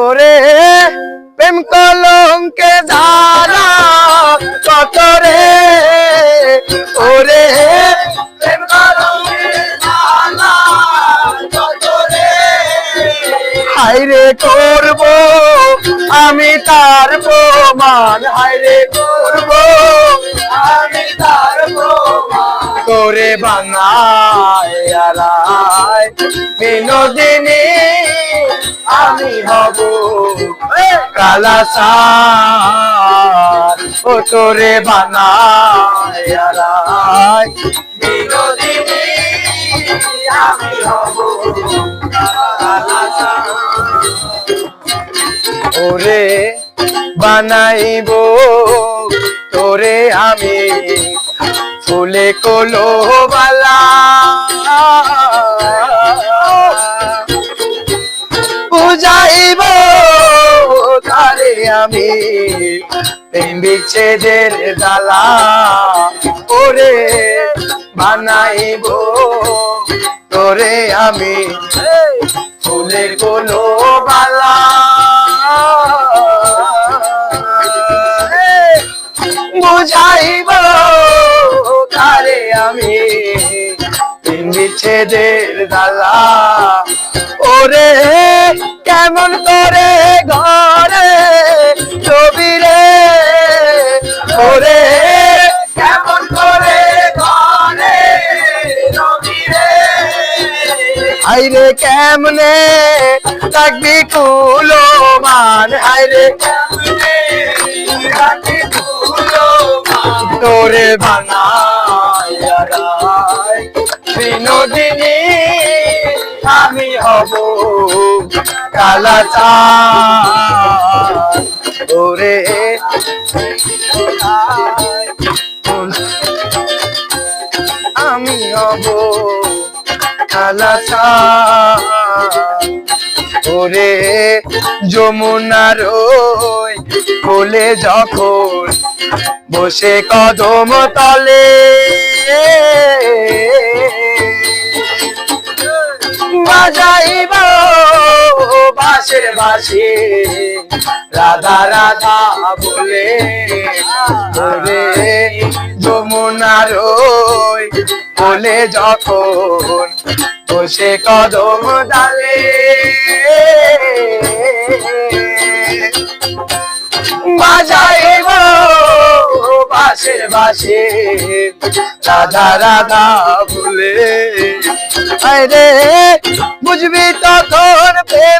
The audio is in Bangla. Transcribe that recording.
ওরে প্রেম কলঙ্কে ধারা কত রে ওরে হাইরে আমি তার প্রমাণ হাইরে করে আড়াই বিনোদিনী আমি হব কালা ও তোরে বানায় বিনোদিনী আমি হব কালা ওরে বানাইব। তোরে আমি ফুলে কলো বুঝাইব, তারে আমি বিচ্ছেদের দালা। ওরে বানাইব, তোরে আমি ফুলে কলো বালা বুঝাইব তারে আমি? বিচ্ছেদের দালা। ওরে, কেমন করে ঘরে ছবি রে? ওরে, কেমন করে ঘরে আইরে কেমনে থাকবি কুলো মান আইরে কেমনে তোরে বিনোদিনী আমি হব কালা ওরে আমি হব কালাসা ওরে যমুনার ওই কোলে যখন বসে কদম তলে। বাজাইব বাসের বাসে রাধা রাধা বলে, ওরে যমুনার বলে যখন বসে কদম ডালে বাজাইব বাসের বাসে। রাধা রাধা বলে আরে বুঝবি তখন প্রেম